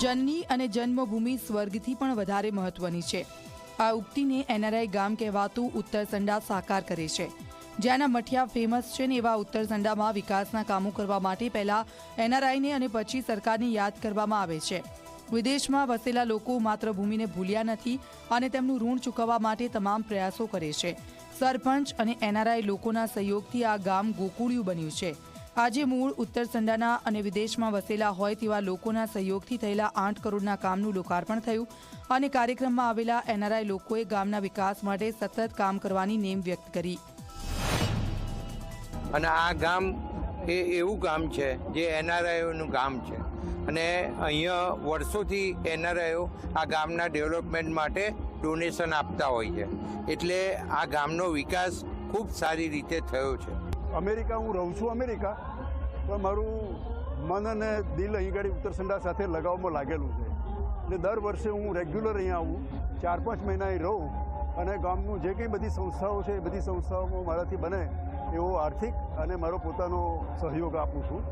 જનની અને જન્મભૂમિ સ્વર્ગથી પણ વધારે મહત્વની છે. આ ઉક્તિને એનઆરઆઈ ગામ કહેવાતું ઉત્તરસંડા સાકાર કરે છે. જ્યાંના મઠિયા ફેમસ છે ને એવા ઉત્તરસંડામાં વિકાસના કામો કરવા માટે પહેલા એનઆરઆઈને અને પછી સરકારને યાદ કરવામાં આવે છે. વિદેશમાં વસેલા લોકો માત્ર ભૂમિને ભૂલ્યા નથી અને તેમનું ઋણ ચૂકવવા માટે તમામ પ્રયાસો કરે છે. સરપંચ અને એનઆરઆઈ લોકોના સહયોગથી આ ગામ ગોકુળિયું બન્યું છે. આજે મૂળ ઉત્તર સંડાના અને વિદેશમાં વસેલા હોય તેવા લોકોના સહયોગથી થયેલા આઠ કરોડના કામનું લોકાર્પણ થયું અને કાર્યક્રમમાં આવેલા એનઆરઆઈ લોકોએ ગામના વિકાસ માટે સતત કામ કરવાની નેમ વ્યક્ત કરી. અને આ ગામ એ એવું ગામ છે જે એનઆરઆઈઓનું ગામ છે. અને અહીંયા વર્ષોથી એનઆરઆઈઓ આ ગામના ડેવલપમેન્ટ માટે ડોનેશન આપતા હોય છે. એટલે આ ગામનો વિકાસ ખૂબ સારી રીતે થયો છે. અમેરિકા, હું રહું છું અમેરિકા, પણ મારું મન અને દિલ અહીં ગાડી ઉત્તરસંડા સાથે લગાવમાં લાગેલું છે. એટલે દર વર્ષે હું રેગ્યુલર અહીંયા આવું, ચાર પાંચ મહિના અહીં રહું, અને ગામનું જે કંઈ બધી સંસ્થાઓ છે, એ બધી સંસ્થાઓમાં મારાથી બને એવો આર્થિક અને મારો પોતાનો સહયોગ આપું છું.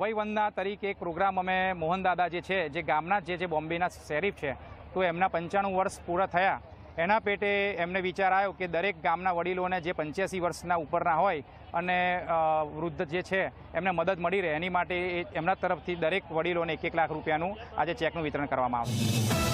વયવંદના તરીકે એક પ્રોગ્રામ અમે મોહનદાદા જે છે, જે ગામના જે જે બોમ્બેના શેરીફ છે, તો એમના પંચાણું વર્ષ પૂરા થયા. એના પેટે એમને વિચાર આવ્યો કે દરેક ગામના વડીલોને જે પંચ્યાસી વર્ષના ઉપરના હોય અને વૃદ્ધ જે છે, એમને મદદ મળી રહે. એની માટે એમના તરફથી દરેક વડીલોને એક એક લાખ રૂપિયાનું આજે ચેકનું વિતરણ કરવામાં આવ્યું.